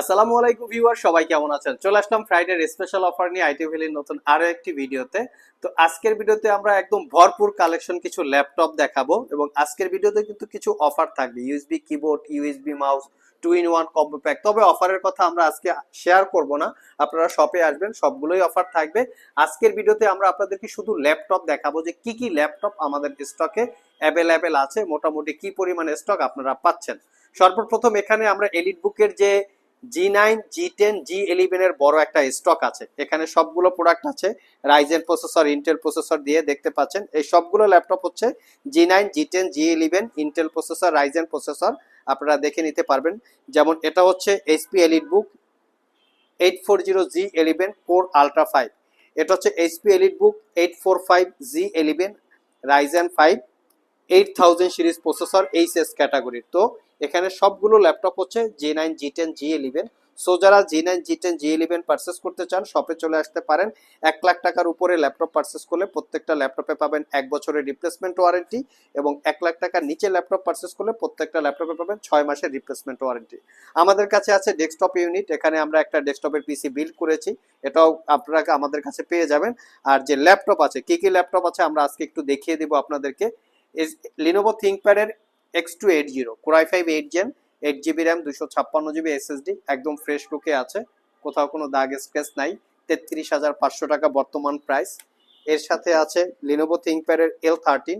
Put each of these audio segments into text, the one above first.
আসসালামু আলাইকুম ভিউয়ার, সবাই কেমন আছেন? চলে আসলাম ফ্রাইডের স্পেশাল অফার নিয়ে আইটি ভ্যালির নতুন আরও একটি ভিডিওতে। তো আজকের ভিডিওতে আমরা একদম ভরপুর কালেকশন কিছু ল্যাপটপ দেখাবো এবং আজকের ভিডিওতে কিন্তু কিছু অফার থাকবে। USB keyboard USB mouse two in one combo pack তবে অফারের কথা আমরা আজকে শেয়ার করব না। আপনারা শপে আসবেন, সবগুলোই অফার থাকবে। আজকের ভিডিওতে আমরা আপনাদেরকে শুধু ল্যাপটপ দেখাবো যে কি কি ল্যাপটপ আমাদের স্টকে অ্যাভেলেবেল আছে, মোটামুটি কি পরিমাণ স্টক আপনারা পাচ্ছেন। সর্বপ্রথম এখানে আমরা এলিট বুকের যে জি নাইন জি টেন জি ইলেভেনের বড় একটা স্টক আছে। এখানে সবগুলো প্রোডাক্ট আছে। রাইজেন প্রসেসর ইন্টেল প্রসেসর দিয়ে দেখতে পাচ্ছেন। এই সবগুলো ল্যাপটপ হচ্ছে G nine G ten G eleven Intel processor Ryzen processor আপনারা দেখে নিতে পারবেন। যেমন এটা হচ্ছে HP EliteBook eight four zero G eleven Core Ultra five এটা হচ্ছে HP EliteBook eight four five G eleven Ryzen five eight thousand series processor HS ক্যাটাগরির তো এখানে সবগুলো ল্যাপটপ হচ্ছে G nine G ten G eleven so যারা G nine G ten G eleven purchase করতে চান শপে চলে আসতে পারেন। এক লাখ টাকার উপরে ল্যাপটপ পারচেস করলে প্রত্যেকটা ল্যাপটপে পাবেন এক বছরের রিপ্লেসমেন্ট ওয়ারেন্টি এবং এক লাখ টাকার নিচে ল্যাপটপ পারচেস করলে প্রত্যেকটা ল্যাপটপে পাবেন ছয় মাসের রিপ্লেসমেন্ট ওয়ারেন্টি আমাদের কাছে আছে ডেস্কটপ ইউনিট এখানে আমরা একটা ডেস্কটপের পিসি বিল্ড করেছি। এটাও আপনারা আমাদের কাছে পেয়ে যাবেন। আর যে ল্যাপটপ আছে, কি কি ল্যাপটপ আছে আমরা আজকে একটু দেখিয়ে দেবো আপনাদেরকে। Lenovo থিঙ্কপ্যাডের X two eight zero core i five eight gen eight GB RAM দুশো ছাপ্পান্ন জিবি এসএসডি একদম ফ্রেশ লুকে আছে। কোথাও কোনো দাগ স্ক্র্যাচ নাই। তেত্রিশ হাজার পাঁচশো টাকা বর্তমান প্রাইস এর সাথে আছে লিনোভো থিঙ্কপ্যাডের এল থার্টিন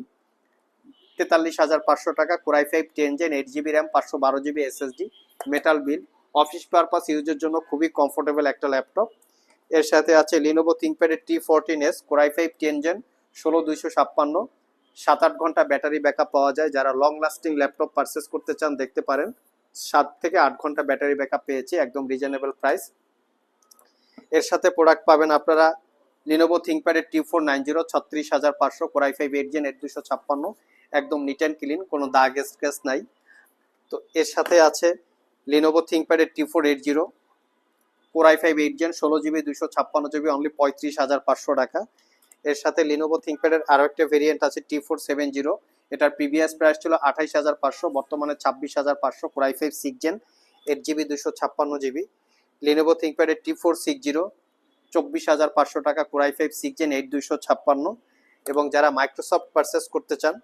তেতাল্লিশ হাজার পাঁচশো টাকা core i five ten gen eight GB RAM পাঁচশো বারো GB SSD metal build office purpose ইউজের জন্য খুবই কমফোর্টেবল একটা ল্যাপটপ এর সাথে আছে Lenovo থিঙ্কপ্যাডের T fourteen S core i five ten gen ষোলো দুইশো ছাপ্পান্ন। সাত আট ঘণ্টা ব্যাটারি ব্যাকআপ পাওয়া যায়। যারা লং লাস্টিং ল্যাপটপ পারচেস করতে চান, দেখতে পারেন। সাত থেকে আট ঘণ্টা ব্যাটারি ব্যাকআপ পেয়েছি, একদম রিজনেবল প্রাইস এর সাথে প্রোডাক্ট পাবেন আপনারা লিনোভো থিঙ্কপ্যাডের টি ফোর নাইন জিরো ছত্রিশ হাজার পাঁচশো core i five eight gen eight দুশো ছাপ্পান্ন, একদম নিট অ্যান্ড ক্লিন কোনো দাগ স্ক্র্যাচ নাই। তো এর সাথে আছে Lenovo থিঙ্কপ্যাডের T four eight zero core i five eight gen ষোলো জিবি দুশো ছাপ্পান্ন জিবি অনলি পঁয়ত্রিশ হাজার পাঁচশো টাকা। এর সাথে লিনোভো থিঙ্কপ্যাডের আরও একটা ভেরিয়েন্ট আছে টি ফোর সেভেন জিরো এটার প্রিভিয়াস প্রাইস ছিল আঠাইশ হাজার পাঁচশো, বর্তমানে ছাব্বিশ হাজার পাঁচশো core i five six gen eight GB দুশো ছাপ্পান্ন জিবি লিনোভো থিঙ্কপ্যাডের টি ফোর সিক্স জিরো চব্বিশ হাজার পাঁচশো টাকা core i five six gen eight দুশো ছাপ্পান্ন। এবং যারা মাইক্রোসফট পারচেস করতে চান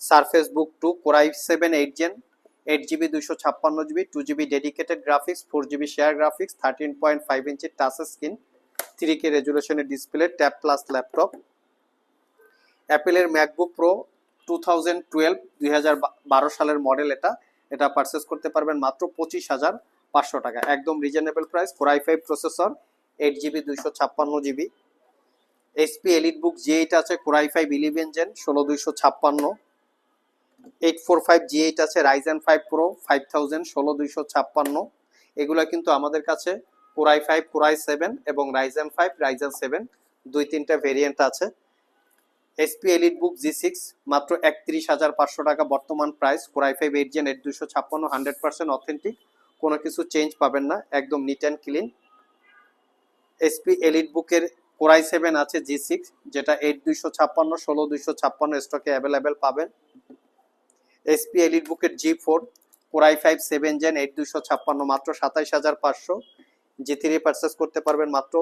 Surface Book two core i seven eight gen eight GB দুশো ছাপ্পান্ন GB two GB dedicated graphics four GB share graphics thirteen point five inch touch screen three K রেজুলেশনের display tab plus laptop অ্যাপেলের MacBook Pro two thousand twelve দুই হাজার বারো সালের model এটা। এটা purchase করতে পারবেন মাত্র পঁচিশ হাজার পাঁচশো টাকা। একদম reasonable price core i five processor eight GB দুইশো ছাপ্পান্ন GB HP EliteBook G eight আছে core i five eleven gen ষোলো দুইশো ছাপ্পান্ন। Eight four five G eight আছে Ryzen five pro five thousand ষোলো দুইশো ছাপ্পান্ন। এগুলো কিন্তু আমাদের কাছে core i five core i seven এবং রাইজেন ফাইভ রাইজেন সেভেন দুই তিনটা ভেরিয়েন্ট আছে। এসপি এলিট বুক জি সিক্স মাত্র একত্রিশ হাজার পাঁচশো টাকা বর্তমান price core i five eight gen eight দুশো ছাপ্পান্ন হান্ড্রেড পার্সেন্ট অথেন্টিক কোনো কিছু চেঞ্জ পাবেন না, একদম neat and clean HP Elite বুকের কোরাই সেভেন আছে জি সিক্স যেটা এইট দুইশো ছাপ্পান্ন, ষোলো দুইশো ছাপ্পান্ন স্টকে অ্যাভেলেবেল পাবেন। এসপি এলিট বুকের G four core i five seven gen eight দুইশো ছাপ্পান্ন, মাত্র সাতাইশ হাজার পাঁচশো। জি থ্রি পারচেস করতে পারবেন মাত্র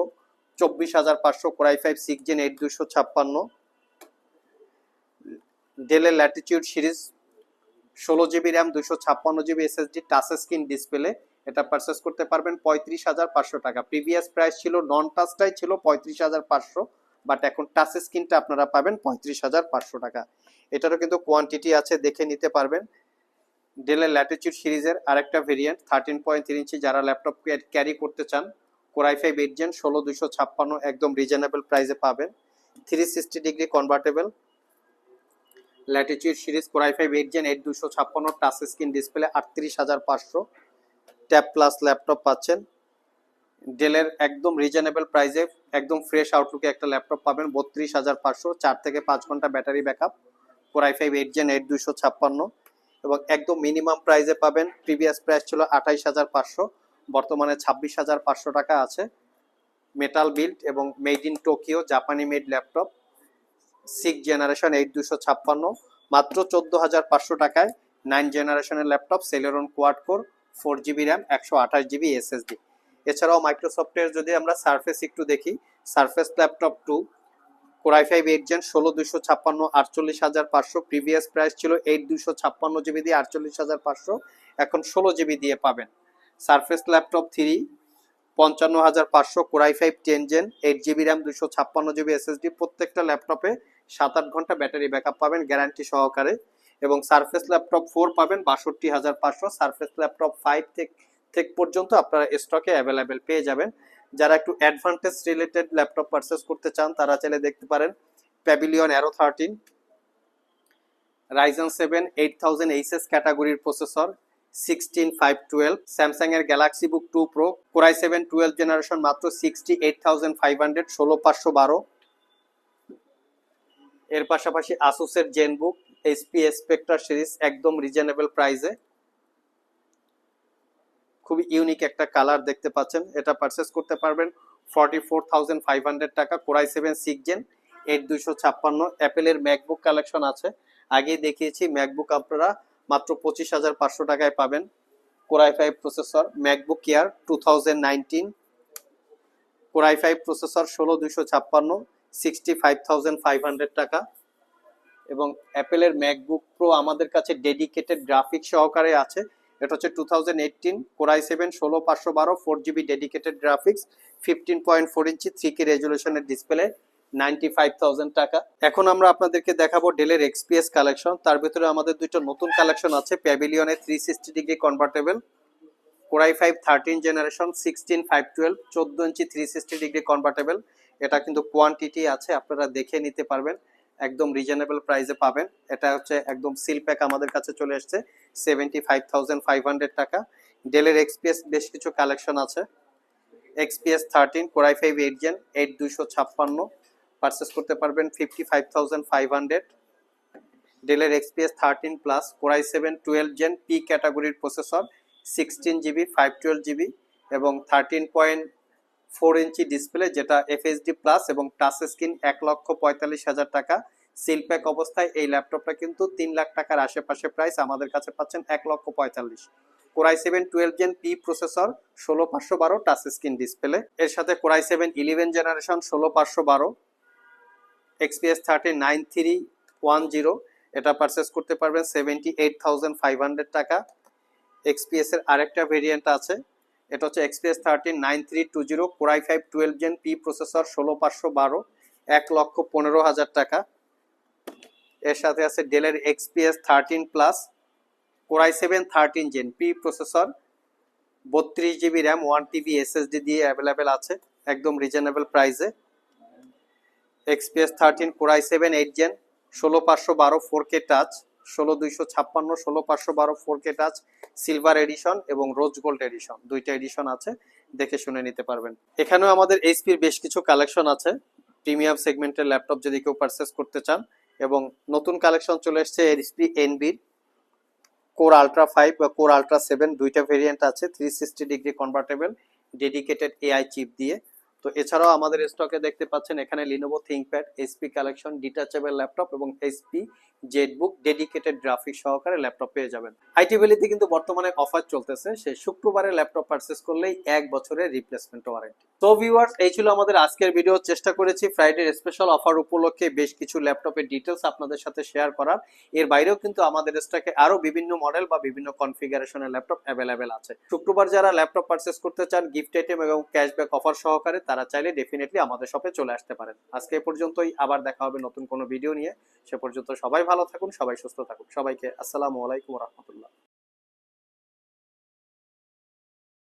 চব্বিশ হাজার পাঁচশো core i five six gen eight দুশো ছাপ্পান্ন ডেলের ল্যাটিটিউড সিরিজ ষোলো জিবি র্যাম দুশো ছাপ্পান্ন GB SSD touch screen display এটা পারচেস করতে পারবেন পঁয়ত্রিশ হাজার পাঁচশো টাকা। প্রিভিয়াস প্রাইস ছিল নন টাচটাই ছিল পঁয়ত্রিশ হাজার পাঁচশো বাট এখন টাচ স্ক্রিনটা আপনারা পাবেন পঁয়ত্রিশ হাজার পাঁচশো টাকা। এটারও কিন্তু কোয়ান্টিটি আছে, দেখে নিতে পারবেন। ডেলের ল্যাটিটিউড সিরিজের আরেকটা variant thirteen point three inch যারা ল্যাপটপ ক্যারি করতে চান কোরাই ফাইভ এইট জেন ষোলো দুশো ছাপ্পান্ন একদম রিজনেবল প্রাইসে পাবেন। Three sixty degree convertible Latitude series core i five eight gen eight দুশো ছাপ্পান্ন টাচ স্ক্রিন ডিসপ্লে আটত্রিশ হাজার পাঁচশো ট্যাব প্লাস ল্যাপটপ পাচ্ছেন। ডেলের একদম রিজনেবল প্রাইসে একদম ফ্রেশ আউটলুকে একটা ল্যাপটপ পাবেন, বত্রিশ হাজার পাঁচশো, চার থেকে পাঁচ ঘণ্টা battery backup core i five eight gen eight দুশো ছাপ্পান্ন। এবং একদম মিনিমাম প্রাইসে পাবেন। প্রিভিয়াস প্রাইস ছিল আঠাইশ হাজার পাঁচশো, বর্তমানে ছাব্বিশ হাজার পাঁচশো টাকা আছে। মেটাল বিল্ড এবং মেড ইন টোকিও জাপানি made laptop six generation eight দুশো ছাপ্পান্ন মাত্র চোদ্দ হাজার পাঁচশো টাকায় নাইন জেনারেশনের laptop Celeron quad core four GB RAM একশো আঠাশ জিবি এসএসডি এছাড়াও মাইক্রোসফটের যদি আমরা সার্ফেস একটু দেখি Surface laptop two core i five eight gen ষোলো দুশো ছাপ্পান্ন আটচল্লিশ হাজার পাঁচশো প্রিভিয়াস প্রাইস ছিল এইট দুশো ছাপ্পান্ন জিবি দিয়ে আটচল্লিশ হাজার পাঁচশো, এখন ষোলো জিবি দিয়ে পাবেন। সার্ফেস ল্যাপটপ থ্রি পঞ্চান্ন হাজার পাঁচশো core i five ten gen eight GB RAM দুশো ছাপ্পান্ন জিবি এসএসডি প্রত্যেকটা ল্যাপটপে সাত আট ঘণ্টা ব্যাটারি ব্যাকআপ পাবেন গ্যারান্টি সহকারে। এবং সার্ফেস ল্যাপটপ ফোর পাবেন, বাষট্টি হাজার পাঁচশো। সার্ফেস ল্যাপটপ ফাইভ থেকে পর্যন্ত আপনারা স্টকে অ্যাভেলেবেল পেয়ে যাবেন। যারা একটু অ্যাডভান্টেজ রিলেটেড ল্যাপটপ পারচেস করতে চান, তারা চাইলে দেখতে পারেন Pavilion Aero thirteen Ryzen seven eight thousand HS ক্যাটাগরির processor sixteen five twelve Samsung এর Galaxy Book two Pro core i seven twelve generation মাত্র sixty eight thousand five hundred ষোলো পাঁচশো বারো। এর পাশাপাশি আসুসের Zenbook HP Spectre series একদম রিজনেবল প্রাইসে খুবই ইউনিক একটা কালার দেখতে পাচ্ছেন। এটা পারচেস করতে পারবেন forty four thousand five hundred টাকা core i seven six eight দুইশো ছাপ্পান্ন অ্যাপেলের ম্যাকবুক কালেকশন আছে। আগেই দেখিয়েছি ম্যাকবুক আপনারা মাত্র পঁচিশ হাজার পাঁচশো টাকায় পাবেন। Core i five processor MacBook Air two thousand nineteen core i five processor ষোলো দুইশো ছাপ্পান্ন sixty five thousand five hundred টাকা। এবং অ্যাপেলের ম্যাকবুক প্রো আমাদের কাছে ডেডিকেটেড গ্রাফিক সহকারে আছে। এটা হচ্ছে two thousand eighteen core i seven ষোলো পাঁচশো বারো four GB dedicated graphics fifteen point four ইঞ্চি থ্রি কে রেজুলেশনের ডিসপ্লে নাইনটি ফাইভ থাউজেন্ড টাকা। এখন আমরা আপনাদেরকে দেখাবো ডেলের এক্সপিএস কালেকশন তার ভিতরে আমাদের দুটো নতুন কালেকশন আছে প্যাভিলিয়নের three sixty degree convertible core i five thirteen generation sixteen five twelve চোদ্দ inch three sixty degree convertible এটা কিন্তু কোয়ান্টিটি আছে, আপনারা দেখে নিতে পারবেন। একদম রিজনেবল প্রাইসে পাবেন। এটা হচ্ছে একদম সিল প্যাক আমাদের কাছে চলে এসছে seventy five thousand five hundred টাকা ডেলের এক্সপিএস বেশ কিছু কালেকশন আছে। XPS thirteen core i five eight gen eight দুইশো ছাপ্পান্ন। পারচেস করতে পারবেন fifty five thousand five hundred ডেলের XPS thirteen plus core i seven twelve gen P ক্যাটাগরির processor sixteen GB five twelve GB এবং thirteen point four inch display, যেটা FHD plus এবং touch screen এক লক্ষ পঁয়তাল্লিশ হাজার টাকা। সিলপ্যাক অবস্থায় এই ল্যাপটপটা কিন্তু তিন লাখ টাকার আশেপাশে প্রাইস আমাদের কাছে পাচ্ছেন এক লক্ষ পঁয়তাল্লিশ। Core i seven twelve gen P processor ষোলো পাঁচশো বারো টাচ স্ক্রিন ডিসপ্লে এর সাথে কোরাই সেভেন ইলেভেন জেনারেশন ষোলো পাঁচশো বারো। XPS thirty nine three one zero এটা পারচেস করতে পারবেন seventy eight thousand five hundred টাকা এক্সপিএস এর আরেকটা ভেরিয়েন্ট আছে এটা হচ্ছে XPS thirteen nine three two zero core i five twelve gen P processor ষোলো পাঁচশো বারো, এক লক্ষ পনেরো হাজার টাকা। এর সাথে আছে ডেলের XPS thirteen plus core i seven thirteen gen P processor বত্রিশ GB RAM one TB SSD দিয়ে অ্যাভেলেবেল আছে, একদম রিজনেবল প্রাইসে XPS thirteen core i seven eight gen ষোলো পাঁচশো বারো ফোর কে টাচ ষোলো দুইশো ছাপ্পান্ন, ষোলো পাঁচশো বারো four K touch silver edition এবং রোজ গোল্ড এডিশন দুইটা এডিশন আছে, দেখে শুনে নিতে পারবেন। এখানেও আমাদের এইচপির বেশ কিছু কালেকশন আছে। প্রিমিয়াম সেগমেন্টের ল্যাপটপ যদি কেউ পারচেস করতে চান এবং নতুন কালেকশন চলে এসছে এইচপি এনবির কোর আলট্রা ফাইভ বা কোর আলট্রা সেভেন দুইটা ভেরিয়েন্ট আছে three sixty degree convertible dedicated AI chip দিয়ে। তো এছাড়াও আমাদের স্টকে দেখতে পাচ্ছেন এখানে Lenovo ThinkPad HP collection detachable laptop এবং এসপি জেটবুক ডেডিকেটেড গ্রাফিক সহকারে ল্যাপটপ পেয়ে যাবেন। আইটি ভ্যালিতে কিন্তু বর্তমানে অফার চলতেছে। সেই শুক্রবারে ল্যাপটপ পারচেস করলেই এক বছরের রিপ্লেসমেন্ট ওয়ারেন্টি তো ভিউয়ার্স এই ছিল আমাদের আজকের ভিডিও চেষ্টা করেছি ফ্রাইডে স্পেশাল অফার উপলক্ষে বেশ কিছু ল্যাপটপের ডিটেলস আপনাদের সাথে শেয়ার করার। এর বাইরেও কিন্তু আমাদের স্টকে আরও বিভিন্ন মডেল বা বিভিন্ন কনফিগারেশনের ল্যাপটপ অ্যাভেলেবেল আছে। শুক্রবার যারা ল্যাপটপ পারচেস করতে চান গিফট আইটেম এবং ক্যাশব্যাক অফার সহকারে তারা চাইলে ডেফিনেটলি আমাদের শপে চলে আসতে পারেন। আজকে এ পর্যন্তই, আবার দেখা হবে নতুন কোনো ভিডিও নিয়ে। সে পর্যন্ত সবাই ভালো থাকুন, সবাই সুস্থ থাকুন সবাইকে আসসালামু আলাইকুম রহমতুল্লাহ।